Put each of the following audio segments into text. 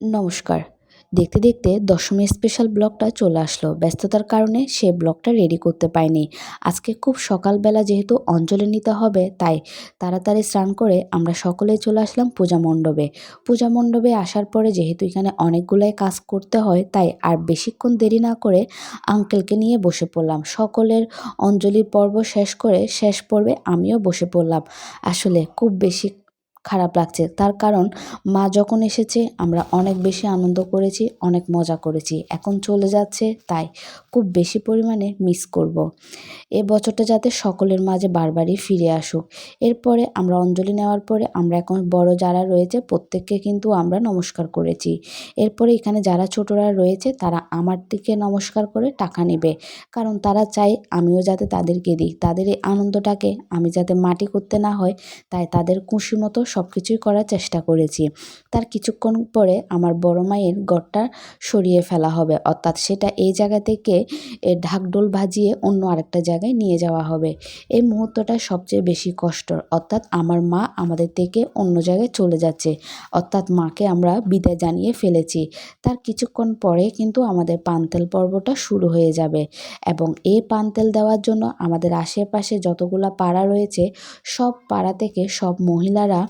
নমস্কার। দেখতে দেখতে দশমী স্পেশাল ব্লগটা চলে আসলো। ব্যস্ততার কারণে সে ব্লগটা রেডি করতে পাইনি আজকে খুব সকালবেলা যেহেতু অঞ্জলি নিতে হবে, তাই তাড়াতাড়ি স্নান করে আমরা সকলেই চলে আসলাম পূজা মণ্ডপে। পূজা মণ্ডপে আসার পরে যেহেতু এখানে অনেকগুলাই কাজ করতে হয়, তাই আর বেশিক্ষণ দেরি না করে আঙ্কেলকে নিয়ে বসে পড়লাম। সকলের অঞ্জলি পর্ব শেষ করে শেষ পর্বে আমিও বসে পড়লাম। আসলে খুব বেশি খারাপ লাগছে। তার কারণ, মা যখন এসেছে, আমরা অনেক বেশি আনন্দ করেছি, অনেক মজা করেছি। এখন চলে যাচ্ছে, তাই খুব বেশি পরিমাণে মিস করব। এ বছরটা যাতে সকলের মাঝে বারবারই ফিরে আসুক। এরপরে আমরা অঞ্জলি নেওয়ার পরে আমরা এখন বড় যারা রয়েছে, প্রত্যেককে কিন্তু আমরা নমস্কার করেছি। এরপরে এখানে যারা ছোটরা রয়েছে, তারা আমার দিকে নমস্কার করে টাকা নেবে। কারণ তারা চায় আমিও যাতে তাদেরকে দিই। তাদের এই আনন্দটাকে আমি যাতে মাটি করতে না হয়, তাই তাদের খুশি মতো সব কিছুই করার চেষ্টা করেছি। তার কিছুক্ষণ পরে আমার বড় মায়ের গড়টা সরিয়ে ফেলা হবে। অর্থাৎ সেটা এই জায়গা থেকে ঢাকডোল ভাজিয়ে অন্য আরেকটা জায়গায় নিয়ে যাওয়া হবে। এই মুহূর্তটা সবচেয়ে বেশি কষ্টর। অর্থাৎ আমার মা আমাদের থেকে অন্য জায়গায় চলে যাচ্ছে। অর্থাৎ মাকে আমরা বিদায় জানিয়ে ফেলেছি। তার কিছুক্ষণ পরে কিন্তু আমাদের পান্তেল পর্বটা শুরু হয়ে যাবে এবং এই পান্তেল দেওয়ার জন্য আমাদের আশেপাশে যতগুলা পাড়া রয়েছে, সব পাড়া থেকে সব মহিলারা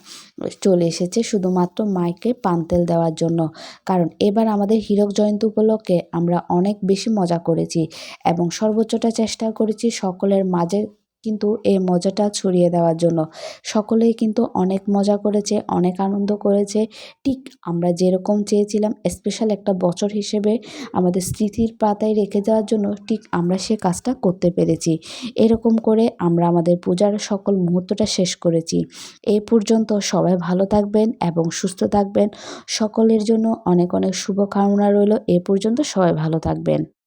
চলে এসেছে শুধুমাত্র মাইকে পান্তেল দেওয়ার জন্য। কারণ এবার আমাদের হীরক জয়ন্তী উপলক্ষে আমরা অনেক বেশি মজা করেছি এবং সর্বোচ্চটা চেষ্টা করেছি সকলের মাঝে কিন্তু এই মজাটা ছড়িয়ে দেওয়ার জন্য। সকলেই কিন্তু অনেক মজা করেছে, অনেক আনন্দ করেছে। ঠিক আমরা যেরকম চেয়েছিলাম স্পেশাল একটা বছর হিসেবে আমাদের স্মৃতির পাতায় রেখে দেওয়ার জন্য ঠিক আমরা সে কাজটা করতে পেরেছি। এরকম করে আমরা আমাদের পূজার সকল মুহূর্তটা শেষ করেছি। এ পর্যন্ত সবাই ভালো থাকবেন এবং সুস্থ থাকবেন। সকলের জন্য অনেক অনেক শুভকামনা রইল। এ পর্যন্ত সবাই ভালো থাকবেন।